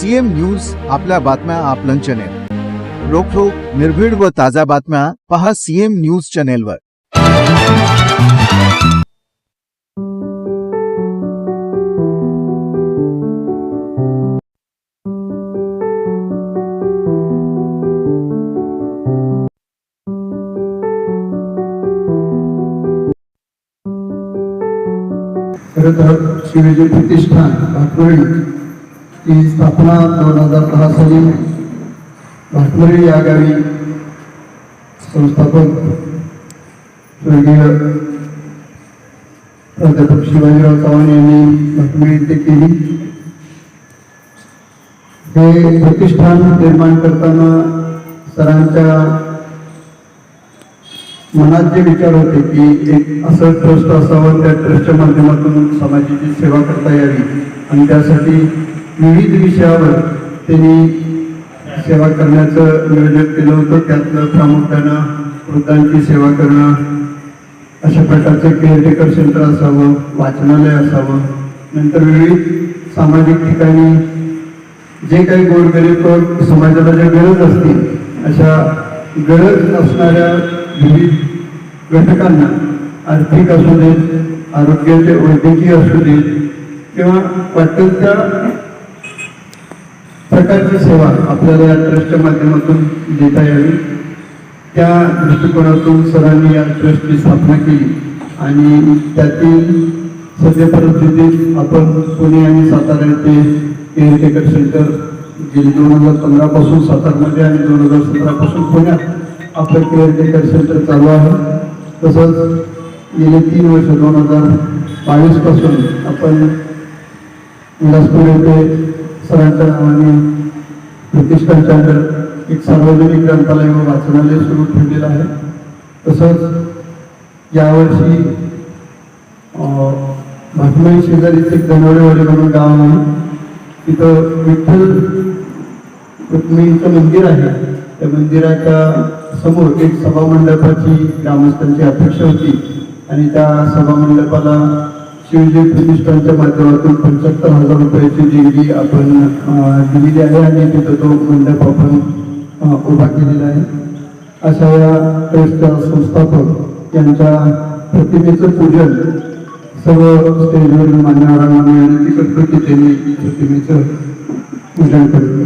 CM news आपल्या बातम्या आपलं चॅनेल रोखोक निर्भीड व ताज्या बातम्या पहा सीएम न्यूज चॅनेलवर खरं तर शिवजी प्रतिष्ठान ती स्थापना दोन हजार दहा साली भाटमरी या गावी संस्थापक स्वर्गीय प्राध्यापक शिवाजीराव चव्हाण यांनी भाटमरी ते केली. हे प्रतिष्ठान निर्माण करताना सरांच्या मनात जे विचार होते की एक असं ट्रस्ट असावं त्या ट्रस्टच्या माध्यमातून समाजाची सेवा करता यावी आणि त्यासाठी विविध विषयावर त्यांनी सेवा करण्याचं नियोजन केलं होतं. त्यातलं प्रामुख्यानं वृद्धांची सेवा करणं अशा प्रकारचं केअरटेकर सेंटर असावं वाचनालय असावं. नंतर विविध सामाजिक ठिकाणी जे काही गोरगरीब समाजाला ज्या गरज असतील अशा गरज असणाऱ्या विविध घटकांना आर्थिक असू देत आरोग्याचे वैद्यकीय असू देत किंवा वाटेल त्या प्रकारची सेवा आपल्याला या ट्रस्टच्या माध्यमातून देता यावी. त्या दृष्टिकोनातून सरांनी या ट्रस्टची स्थापना केली आणि त्यातील सध्या परिस्थितीत आपण पुणे आणि सातारा येथे केअरटेकर सेंटर गेली दोन हजार पंधरापासून सातारामध्ये सातारमध्ये आणि दोन हजार सतरापासून पुण्यात आपलं केअरटेकर सेंटर चालू आहे. तसंच गेले तीन वर्ष दोन हजार बावीसपासून आपण विलासपूर येथे सरांच्या नावाने प्रतिष्ठानच्या अंडर एक सार्वजनिक ग्रंथालय व वाचनालय सुरू ठेवलेलं आहे. तसंच यावर्षी अं, शेजारीच एक धनवडेवाडी म्हणून गाव आहे. तिथं विठ्ठल रुक्मिणीचं मंदिर आहे. त्या मंदिराच्या समोर एक सभामंडपाची ग्रामस्थांची अपेक्षा होती आणि त्या सभामंडपाला शिवजी प्रतिष्ठानच्या माध्यमातून पंच्याहत्तर हजार रुपयाची देणगी आपण दिलेली आहे आणि तिथं तो मंडप आपण उभा केलेला आहे. अशा या ट्रस्टच्या संस्थापक यांच्या प्रतिमेचं पूजन सर्व स्टेजवरील मान्यवरांना मिळण्याची करतो की त्यांनी प्रतिमेचं पूजन करतो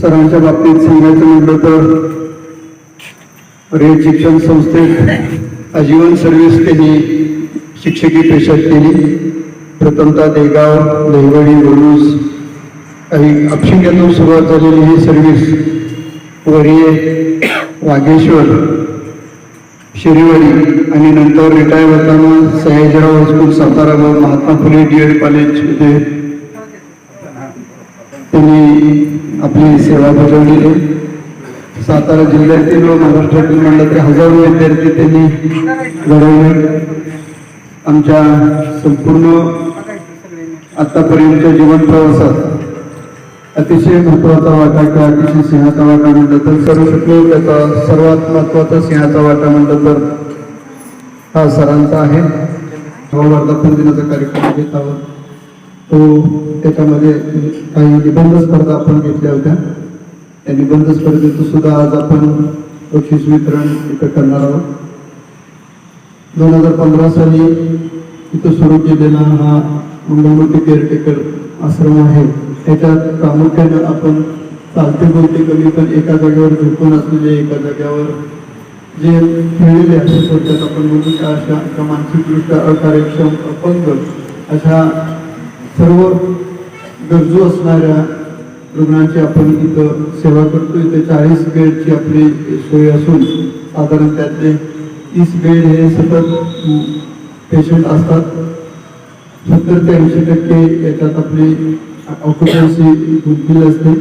सरांच्या बाबतीत सांगायचं म्हटलं तर रेड शिक्षण संस्थेत आजीवन सर्व्हिस केली शिक्षकी पेशात केली. प्रथमतः देगाव दहिवडी वडूस काही अक्षिंग्यातून सुरुवात झालेली ही सर्व्हिस वरिये वाघेश्वर शिरीवाडी आणि नंतर रिटायर होताना Sayajirao high school Satara Mahatma Phule D Ed कॉलेजमध्ये त्यांनी आपली सेवा बजावलेली आहे. सातारा जिल्ह्यातील व महाराष्ट्रातील म्हणलं तर हजारो विद्यार्थी त्यांनी घडवले. आमच्या संपूर्ण आतापर्यंतच्या जीवन प्रवासात अतिशय महत्त्वाचा वाटा किंवा अतिशय सिंहाचा वाटा म्हणलं तर सर्व त्याचा सर्वात महत्त्वाचा सिंहाचा वाटा म्हणलं तर हा सरांचा आहे. भाऊ वर्धापन दिनाचा कार्यक्रम घेत आहोत. तो त्याच्यामध्ये काही निबंध स्पर्धा आपण घेतल्या होत्या. त्या निबंध स्पर्धेत सुद्धा आज आपण बक्षीस वितरण इथं करणार आहोत. दोन हजार पंधरा साली इथं सुरू केलेला हा मंगळमूर्ती केअरटेकर आश्रम आहे. त्याच्यात प्रामुख्यानं आपण चालते बोलते कमी पण एका जागेवर झुकून असलेले एका जागेवर जे खेळलेले असे थोडक्यात आपण म्हणू अशा एका मानसिकदृष्ट्या अकार्यक्षम अपंग अशा सर्व गरजू असणाऱ्या रुग्णांची आपण इथं सेवा करतो. इथे चाळीस बेडची आपली सोय असून साधारण त्यातले तीस बेड हे सतत पेशंट असतात. सत्तर ते ऐंशी टक्के याच्यात आपली ऑक्युपन्सी गुंतलेली असते.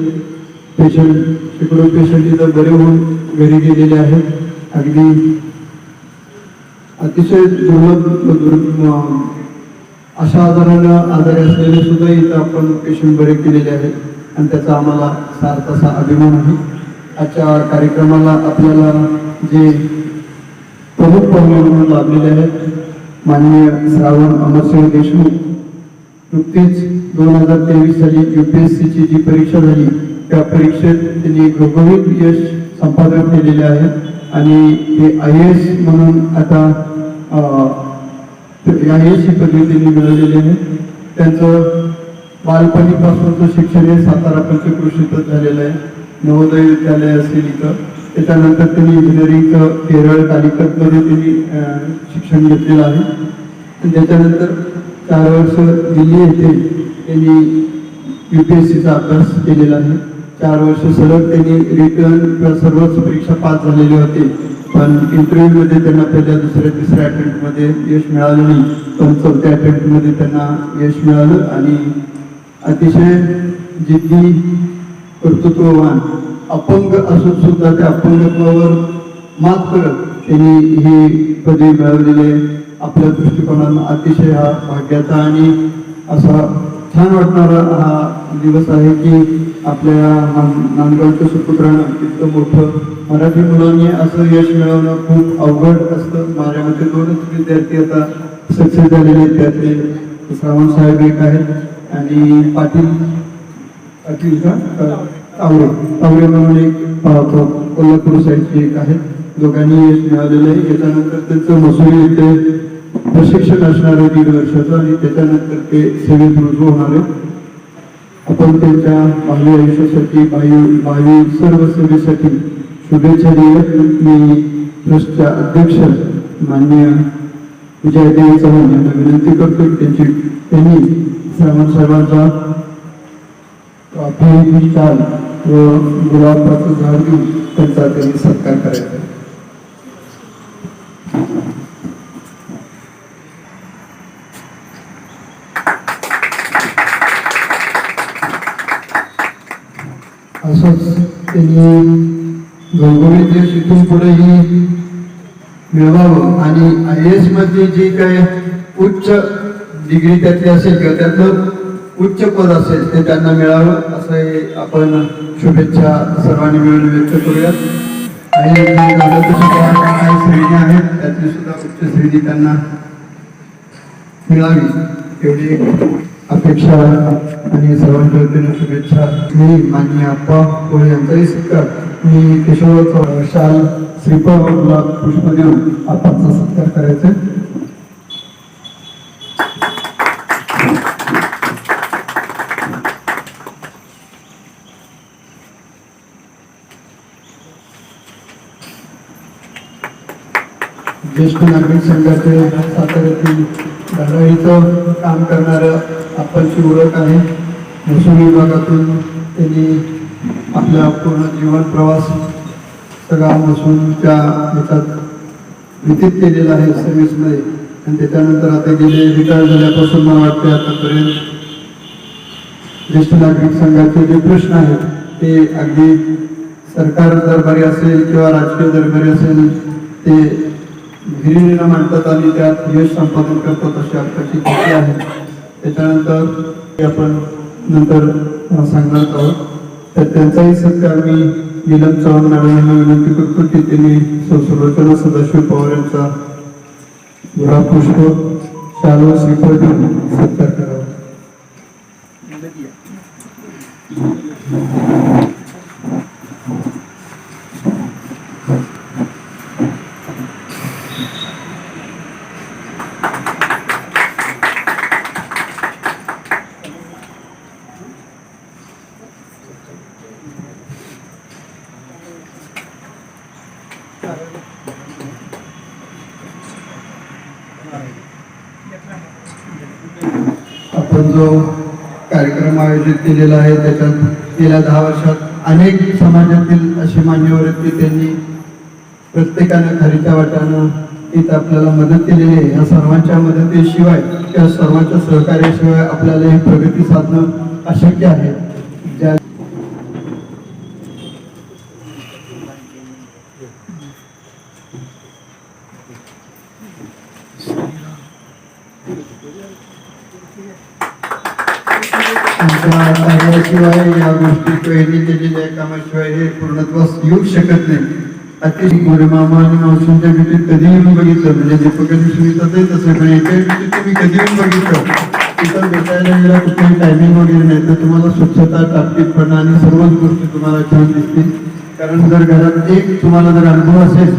पेशंट शेकडो पेशंट इथं बरे होऊन घरी गेलेले आहेत. अगदी अतिशय दुर्लभ अशा आजारानं आजारी असलेले सुद्धा इथं आपण पेशंट बरे केलेले आहेत. आणि त्याचा आम्हाला सार्थ असा अभिमान आहे. आजच्या कार्यक्रमाला आपल्याला जे प्रमुख पाहुणे म्हणून लाभलेले आहेत माननीय श्रावण अमरसिंह देशमुख नुकतीच दोन हजार तेवीस साली यू पी एस सीची जी परीक्षा झाली त्या परीक्षेत त्यांनी घवघवीत यश संपादन केलेले आहे. आणि ते आय ए एस म्हणून आता तर एस ही पदवी त्यांनी मिळवलेली आहे. त्यांचं बालपणीपासूनचं शिक्षण हे सातारा पंचकृषीतच झालेलं आहे. नवोदय विद्यालय असेल इथं. त्याच्यानंतर त्यांनी इंजिनिअरिंगचं केरळ कालिकतमध्ये त्यांनी शिक्षण घेतलेलं आहे. त्याच्यानंतर चार वर्ष दिल्ली येथे त्यांनी यू पी एस सीचा अभ्यास केलेला आहे. चार वर्ष सलग त्यांनी रिटर्न किंवा सर्वच परीक्षा पास झालेले होते. पण इंटरव्ह्यूमध्ये त्यांना पहिल्या दुसऱ्या तिसऱ्या अटेम्प्टमध्ये यश मिळालं नाही. पण चौथ्या अटेम्प्टमध्ये त्यांना यश मिळालं आणि अतिशय जिद्दी कर्तृत्ववान अपंग असून सुद्धा त्या अपंगत्वावर मात करत त्यांनी ही पदवी मिळवलेली आहे. आपल्या दृष्टिकोनानं अतिशय हा भाग्याचा आणि असा छान वाटणारा हा दिवस आहे की आपल्या नांदगावच्या सुपुत्रानं इतकं मोठं मराठी मुलांनी असं यश मिळवणं खूप अवघड असतं. माझ्या मते दोनच विद्यार्थी आता सक्सेस झालेले आहेत. त्यातले श्रावण साहेब एक आहेत आणि पाटील पाटील का? तावरे. तावरे म्हणून एक कोल्हापूर साईडचे एक आहेत दोघांनी यश मिळालेलं आहे. याच्यानंतर त्यांचं मसुरी येथे प्रशिक्षण असणार आहे दीड वर्षाचं आणि त्याच्यानंतर ते सेवेत रुजू होणार. आहे आपण त्यांच्या भावी आयुष्यासाठी भावी भावी सर्व सेवेसाठी शुभेच्छा देत मी ट्रस्टच्या अध्यक्ष माननीय विजयदेव चव्हाण यांना विनंती करतो त्यांची त्यांनी श्रावण साहेबांचा काफी शाल व गुलाबाचं झाड घेऊन त्यांचा त्यांनी सत्कार करायचा. तसंच त्यांनी घवघवीत यश इथून पुढेही मिळवावं. आणि आय एसमध्ये जी काय उच्च डिग्री त्यातली असेल किंवा त्यातलं उच्च पद असेल ते त्यांना मिळावं असं हे आपण शुभेच्छा सर्वांनी मिळून व्यक्त करूयात. आणि झालं तर सुद्धा काही श्रेणी आहेत त्यातली सुद्धा उच्च श्रेणी त्यांना मिळावी एवढी अपेक्षा आणि सर्वांच्या वतीने शुभेच्छा. मी मान्य आप्पा कोळे यांचाही सत्कार मी केशव शाल श्रीफळ गुलाब पुष्प देऊन आपाचा सत्कार करायचा. ज्येष्ठ नागरिक संघाचे साताऱ्यातील धारावीचं काम करणारं आपणची ओळख आहे. महसूल विभागातून त्यांनी आपला पूर्ण जीवन प्रवास सगळा महसूलच्या ह्याच्यात व्यतीत केलेला आहे सर्व्हिसमध्ये आणि त्याच्यानंतर आता गेले रिटायर झाल्यापासून मला वाटते आतापर्यंत ज्येष्ठ नागरिक संघाचे जे प्रश्न आहेत ते अगदी सरकार दरबारी असेल किंवा राजकीय दरबारी असेल ते गिरिणीला मांडतात आणि त्यात यश संपादन करतात अशी आमची कृती आहे. त्याच्यानंतर आपण नंतर सांगणार आहोत. तर त्यांचाही सत्कार मी नीलम चव्हाण मॅडम विनंती करतो की त्यांनी सुलोचना सदाशिव पवार यांचा गुलाब पुष्प शालो श्रीफळ देऊन सत्कार करावा आपण जो कार्यक्रम आयोजित केलेला आहे. त्याच्यात गेल्या दहा वर्षात अनेक समाजातील असे मान्यवर आहेत की त्यांनी प्रत्येकानं खरीच्या वाटानं इथं आपल्याला मदत केलेली आहे. या सर्वांच्या मदतीशिवाय किंवा सर्वांच्या सहकार्याशिवाय आपल्याला ही प्रगती साधणं अशक्य आहे ज्या त्यांच्या कार्याशिवाय या गोष्टी किंवा यांनी केलेल्या कामाशिवाय हे पूर्णत्वास येऊ शकत नाही. अतिशय मामा आणि मावशींच्या भेटीत कधी येऊन बघितलं. म्हणजे दीपकांनी सुनीताचंही तसं पण एका भेटीत तुम्ही कधी येऊन बघितलं. तिथं भेटायला गेला कुठेही टायमिंग वगैरे नाही. तर तुम्हाला स्वच्छता टापटीपणा आणि सर्वच गोष्टी तुम्हाला छान दिसतील. कारण जर घरात एक तुम्हाला जर अनुभव असेल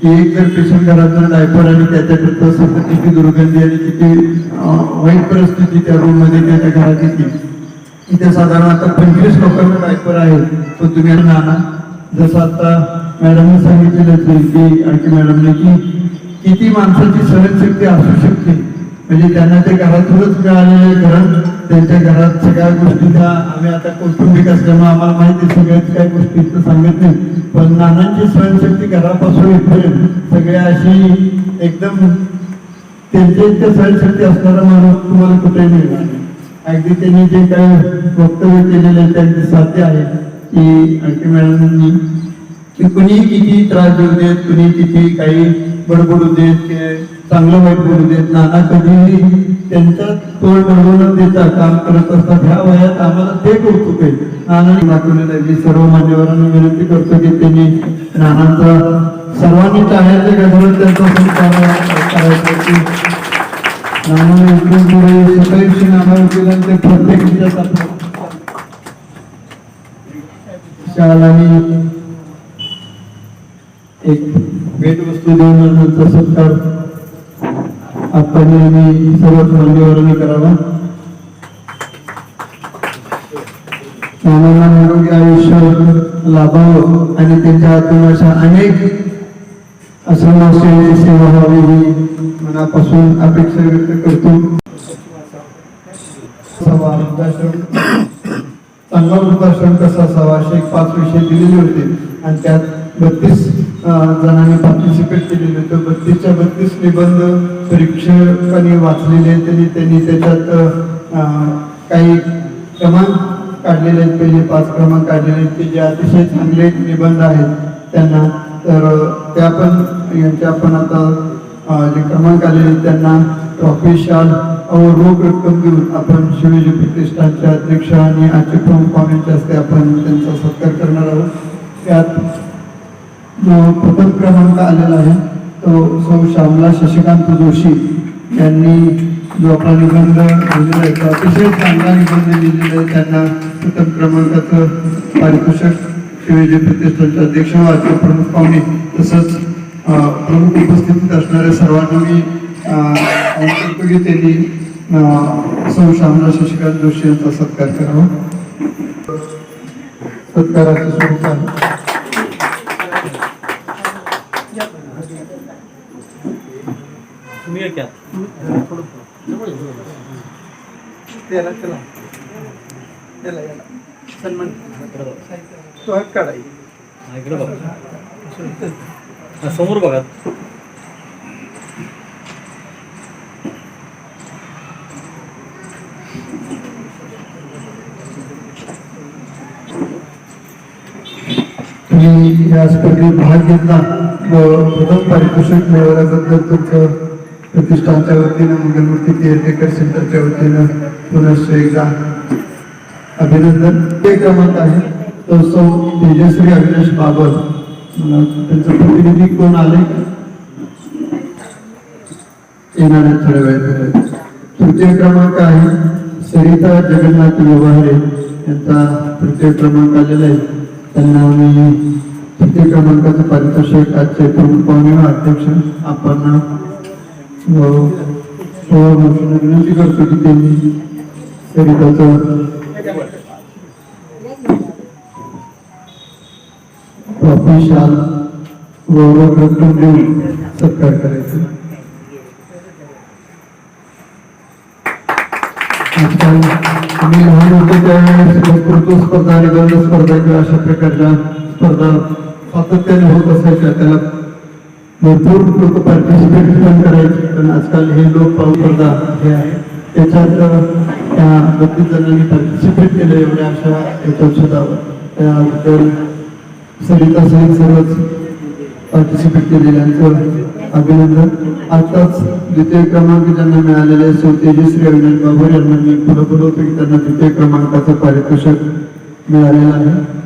की एक जर पेशंट घरात जर डायपर आणि त्याच्याकरता असेल किती दुर्गंधी आणि किती वाईट परिस्थिती त्या रूममध्ये त्या त्याच्या घरात येते इथे साधारण आता पंचवीस लोकांना डायपर आहे. तो तुम्ही नाना जसं आता मॅडमने सांगितलेलं की आणखी मॅडमने की किती माणसाची सहनशक्ती असू शकते. म्हणजे त्यांना ते घरातूनच मिळालेले घरात त्यांच्या घरात सगळ्या गोष्टी त्या. आम्ही आता कौटुंबिक असल्यामुळे आम्हाला माहिती सगळ्याच काही गोष्टी इथं सांगत नाही. पण नानांची सहनशक्ती घरापासून इथपर्यंत सगळ्या अशी एकदम त्यांच्या इतक्या सहनशक्ती असणारा माणूस तुम्हाला कुठेही मिळणार नाही. अगदी त्यांनी जे काय वक्तव्य केलेलं आहे त्यांचे साध्य आहे की आणखी मॅडमांनी की कुणी किती त्रास देऊ देत कुणी किती काही बडबडू देत चांगलं वाईट बोलू देत नाना कधीही त्यांचं तोड बडवून देता काम करत असतात ह्या वयात आम्हाला ते कौतुक आहे. नानाने दाखवलेलं आहे मी सर्व मान्यवरांना विनंती करतो की त्यांनी नानांचा सर्वांनी टाळ्याचे गजरात त्यांचा सत्कार करायचा पुढे प्रत्येक शाल आणि एक भेटवस्तू देऊन सत्कार. सर्वच मान्यवरांनी करावा. नानांना निरोगी आयुष्य लाभावं आणि त्यांच्या हातून अशा अनेक आश्रमाची सेवा व्हावी ही मनापासून अपेक्षा व्यक्त करतो. वृद्धाश्रम. चांगला वृद्धाश्रम कसा असावा असे एक पाच विषय दिलेले होते. आणि त्यात बत्तीस जणांनी पार्टिसिपेट केलेले होते. बत्तीसच्या बत्तीस निबंध परीक्षकांनी वाचलेले आहेत. त्यांनी त्यांनी त्याच्यात काही क्रमांक काढलेले आहेत. पहिले पाच क्रमांक काढलेले आहेत की जे अतिशय चांगले निबंध आहेत त्यांना तर त्या पण यांच्या पण आता जे क्रमांक आलेले त्यांना ट्रॉफी शाल रोख रक्कम देऊन आपण शिवाजी प्रतिष्ठानच्या अध्यक्ष आणि आजचे प्रमुख पाहुण्यांच्या हस्ते आपण त्यांचा सत्कार करणार आहोत. त्यात जो प्रथम क्रमांक आलेला आहे तो सौ श्यामला शशिकांत जोशी यांनी जो आपला निबंध लिहिलेला आहे तो अतिशय चांगला निबंध लिहिलेला आहे. त्यांना प्रथम क्रमांकाचं पारितोषिक शिवाजी प्रतिष्ठानचे अध्यक्ष व आजचे प्रमुख पाहुणे तसंच प्रमुख उपस्थितीत असणाऱ्या सर्वांना मी करतो की त्यांनी सौ श्यामला शशिकांत जोशी यांचा सत्कार करावा. सत्काराचं स्वरूप आहे. तुम्ही या क्या त्याला त्याला. याला याला. सन्मान. तो हात इकडे बघा. हा, समोर बघा. तुम्ही या स्पर्धेत भाग घेतला. व प्रथम पारितोषिक मिळवल्याबद्दल तुमचं प्रतिष्ठानच्या वतीनं मंगलमूर्ती केअरटेकर सेंटरच्या वतीनं पुनश्च एकदा अभिनंदन. ते क्रमांक आहे. तो सौ तेजश्री अविनाश बाबर त्यांचं प्रतिनिधी कोण आले येणार थोड्या वेळात तृतीय क्रमांक आहे सरिता जगन्नाथ व्यवहारे यांचा तृतीय क्रमांक आलेला आहे त्यांना आम्ही तृतीय क्रमांकाचं पारितोषिक आजचे प्रमुख पाहुणे अध्यक्ष आपण विनंती करतो की त्यांनी सरिताचं शाल व रोख रक्कम देऊन सत्कार करायचा. आजकाल आम्ही लहान होते त्यावेळेस वक्तृत्व स्पर्धा आणि दंड स्पर्धा किंवा अशा प्रकारच्या स्पर्धा सातत्याने होत असायच्या. त्याला भरपूर लोक पार्टिसिपेट पण करायचे. पण आजकाल हे लोक पाहू स्पर्धा हे आहे. त्याच्यात त्या बत्तीस जणांनी पार्टिसिपेट केलं एवढ्या अशा याच्यात सुद्धा. त्याबद्दल सहित सर्वच पार्टिसिपेट केलेल्यांचं अभिनंदन. आताच द्वितीय क्रमांक ज्यांना मिळालेले सौ तेजस्वी अविनाश बाबर यांना मी पुरवतो त्यांना द्वितीय क्रमांकाचं पारितोषिक मिळालेलं आहे.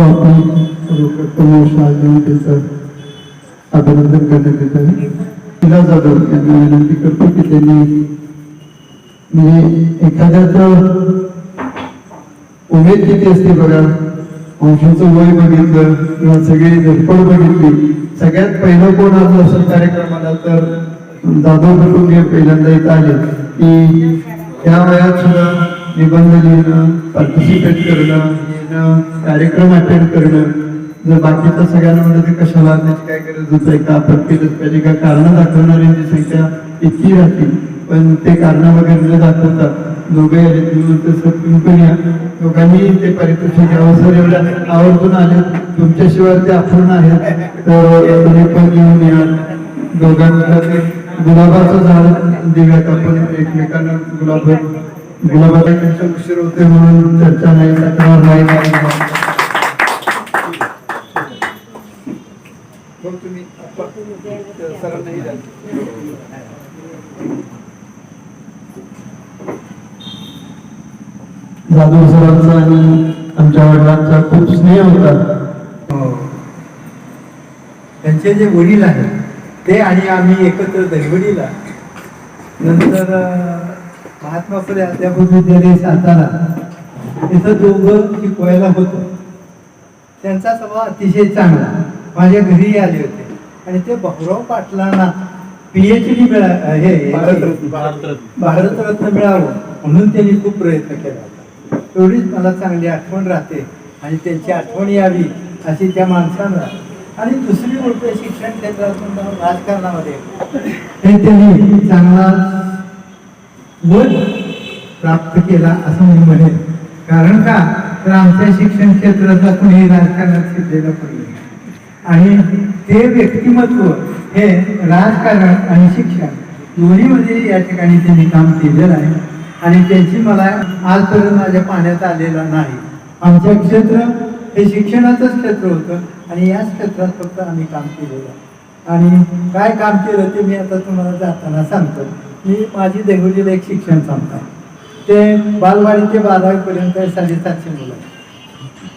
आपण सर्वप्रथम शाल अभिनंदन करण्यात येत आहे. तिला जाधव यांना विनंती करतो की त्यांनी म्हणजे एखाद्याच उमेद किती असते बघा? अंशाचं वय बघितलं किंवा सगळी धडपड बघितली. सगळ्यात पहिलं कोण आलं असं कार्यक्रमाला तर जाधव कुटुंबीय पहिल्यांदा इथं आले. की त्या वयात सुद्धा निबंध लिहिणं पार्टिसिपेट करणं येणं कार्यक्रम अटेंड करणं जर बाकीच्या सगळ्यांना म्हणलं ते कशाला त्याची काय गरज होत आहे का आपत्ती केलंच पाहिजे का कारण दाखवणाऱ्यांची संख्या इतकी राहतील पण ते कारण वगैरे दाखवतात दोघे आले तुम्ही या. दोघांनी ते पारितोषिक घ्यावं. सर एवढ्या आवर्जून आले तुमच्याशिवाय ते अपूर्ण आहेत. तर तुम्ही पण घेऊन या. दोघांना ते गुलाबाचं झाड देऊयात आपण एकमेकांना गुलाब गुलाबाला त्यांचा उशीर होते म्हणून चर्चा नाही तक्रार नाही. मग तुम्ही सरांनाही द्या. जाधव सरांचा आणि आमच्या वडिलांचा खूप स्नेह होता. त्यांचे जे वडील आहेत ते आणि आम्ही एकत्र दहिवडीला नंतर महात्मा फुले अध्यापक विद्यालय सातारा इथं दोघं शिकवायला होतं. त्यांचा स्वभाव अतिशय चांगला. माझ्या घरीही आले होते. आणि ते भाऊराव पाटलांना पीएच डी मिळा हे भारतरत्न. मिळावं म्हणून त्यांनी खूप प्रयत्न केला होता. एवढीच मला चांगली आठवण राहते आणि त्यांची आठवण यावी अशी त्या माणसांना. आणि दुसरी गोष्ट शिक्षण क्षेत्रातून राजकारणामध्ये हे त्यांनी चांगला वन प्राप्त केला असं मी म्हणेन. कारण का? तर आमच्या शिक्षण क्षेत्राचा कुणी राजकारणात शिकलेलं नाही आणि ते व्यक्तिमत्व हे राजकारण आणि शिक्षण दोन्हीमध्ये या ठिकाणी त्यांनी काम केलेलं आहे. आणि त्यांची मला आजपर्यंत माझ्या पाण्यात आलेला नाही. आमचं क्षेत्र हे शिक्षणाचंच क्षेत्र होतं आणि याच क्षेत्रात फक्त आम्ही काम केलेलं आहे. आणि काय काम केलं ते मी आता तुम्हाला जाताना सांगतो. मी माझी देहुलीला एक शिक्षण सांगतो. आहे ते बालवाडी ते बारावीपर्यंत साडेसातशे मुलं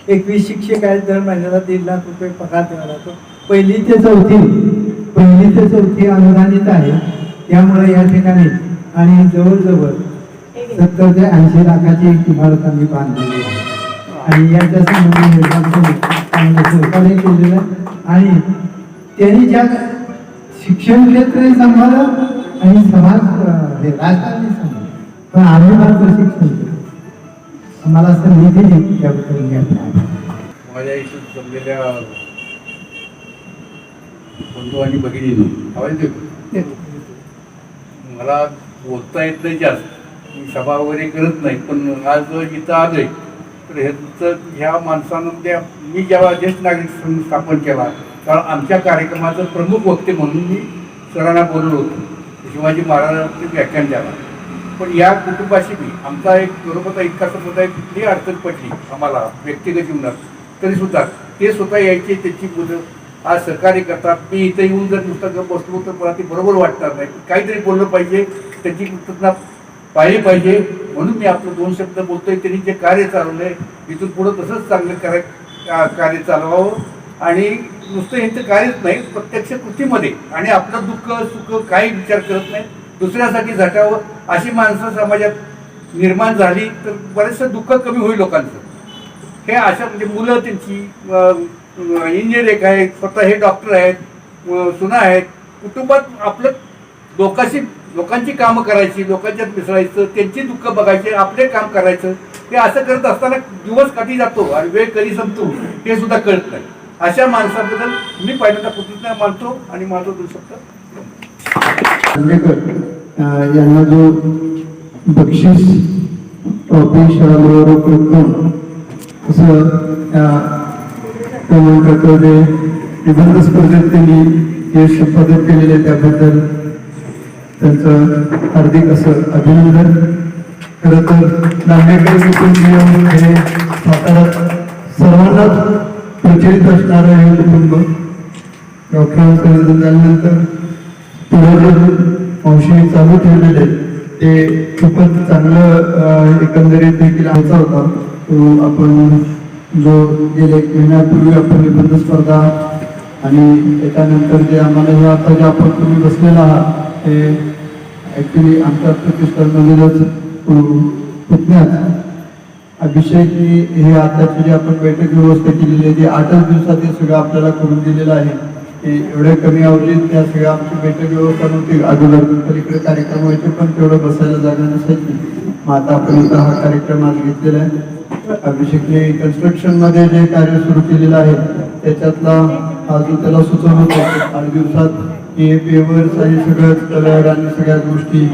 एकवीस शिक्षक आहेत दर महिन्याला दीड लाख रुपये पगार द्यावा लागतो पहिली ते चौथी पहिली ते चौथी अनुदानित आहे. त्यामुळे या ठिकाणी आणि जवळजवळ सत्तर ते ऐंशी लाखाची एक इमारत आम्ही बांधलेली आहे. आणि याच्या संबंधी निर्माण केलेलं आणि त्यांनी ज्या शिक्षण क्षेत्र सांभाळलं आणि समाज हे राजकारणी सांभाळलं. पण आम्ही मात्र शिक्षण मला आम्हाला संधी दिली त्याबद्दल मी माझ्या आयुष्यात जमलेल्या बंधू आणि भगिनीनं आवाज मला बोलता येत नाही जास्त. मी सभा वगैरे करत नाही पण आज इथं आलोय. तर ह्याचं ह्या माणसानं त्या मी जेव्हा ज्येष्ठ नागरिक संघ स्थापन केला तेव्हा आमच्या कार्यक्रमाचं प्रमुख वक्ते म्हणून मी सरांना बोललो होतो. शिवाजी महाराजांचे व्याख्यान द्यावा. पण या कुटुंबाशी मी आमचा एक बरोबर इतका संबंध आहे कुठलीही अडचण पडली आम्हाला व्यक्तिगत जीवनात तरी सुद्धा ते स्वतः यायचे त्याची मुलं आज सहकार्य करतात. मी इथं येऊन जर नुसतं बसलो तर मला ते बरोबर वाटणार नाही. काहीतरी बोललं पाहिजे त्याची कृतज्ञता पाहिली पाहिजे. म्हणून मी आपलं दोन शब्द बोलतोय. त्यांनी जे कार्य चालवलं आहे इथून पुढं तसंच चांगलं कराय का- कार्य चालवावं. आणि नुसतं यांचं कार्यच नाही प्रत्यक्ष कृतीमध्ये. आणि आपलं दुःख सुख काही विचार करत नाही. दुसऱ्यासाठी झटावं अशी माणसं समाजात निर्माण झाली तर बरेचसं दुःख कमी होईल लोकांचं. हे अशा म्हणजे मुलं त्यांची इंजिनियर एक आहेत स्वतः हे डॉक्टर आहेत सुना आहेत. कुटुंबात आपलं लोकांशी लोकांची कामं करायची लोकांच्यात मिसळायचं त्यांची दुःख बघायचे आपले काम करायचं हे असं करत असताना दिवस कधी जातो आणि वेळ कधी संपतो हे सुद्धा कळत नाही. अशा माणसाबद्दल मी पहिल्यांदा कृतज्ञ मानतो आणि माझं दोन शब्द खांडेकर यांना जो बक्षीस ट्रॉफी शाळा रक्कम असं त्या क्रमांकाचं निबंध स्पर्धेत त्यांनी हे संपादन केलेले त्याबद्दल त्यांचं हार्दिक असं अभिनंदन खरं तर दांडेकर कुटुंब हे साताऱ्यात सर्वांनाच प्रचलित असणारं हे कुटुंब. डॉक्टरांकडे झाल्यानंतर पुढे चालू ठेवलेले आहेत, ते खूपच चांगलं एकंदरीत देखील आमचा होता. तो आपण जो गेले एक महिन्यापूर्वी आपण निबंध स्पर्धा आणि त्याच्यानंतर जे आम्हाला हे आता जे आपण तुम्ही बसलेला आहात ते ॲक्च्युली आमच्या प्रतिष्ठानमधीलच पुतण्यात अभिषेक हे आताची जी आपण बैठक व्यवस्था केलेली आहे ती आठच दिवसात हे सगळं आपल्याला करून दिलेलं आहे. की एवढ्या कमी अवधीत त्या सगळ्या आमची बैठक व्यवस्था नव्हती अगोदर पलीकडे कार्यक्रम व्हायचे पण तेवढं बसायला जागा नसायची. मग आता आपण हा कार्यक्रम आज घेतलेला आहे. अभिषेकने कन्स्ट्रक्शनमध्ये जे कार्य सुरू केलेलं आहे त्याच्यातला हा जो त्याला सुचवलं होतं आठ दिवसात हे पेवर्स आणि सगळं कलर आणि सगळ्या गोष्टी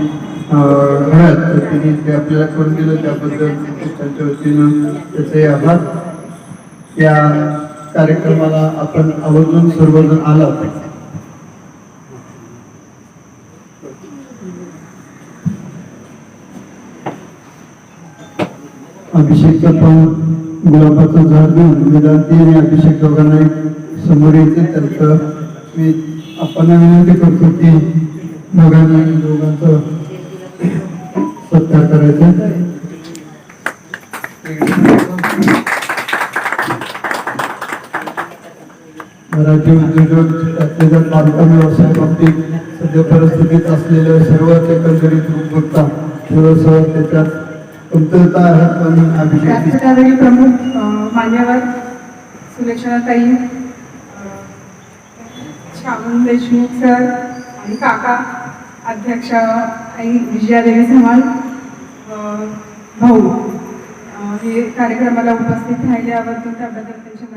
अं, घडत. तर त्यांनी ते आपल्याला करून दिलं त्याबद्दल त्यांच्या वतीनं त्याचे आभार. या कार्यक्रमाला आपण आवर्जून सर्वजण आलात अभिषेक पण गुलाबाचं झाड देऊन वेदांती आणि अभिषेक दोघांना एक समोर येते त्यांचं मी आपण विनंती करतो की दोघांना दोघांचं सत्कार करायचा. राज्य उद्योजक त्याच्या बांधकाम व्यवसाय बाबतीत सध्या परिस्थितीत असलेले सर्व एकंदरीत रूप बघता थोडंसं त्याच्यात कमतरता आहेत आणि अभिषेक. प्रमुख मान्यवर सुलेक्षणाताई अ, देशमुख सर आणि काका अध्यक्ष आई विजयादेवी धमाल भाऊ हे कार्यक्रमाला उपस्थित राहिल्याबद्दल त्याबद्दल त्यांच्या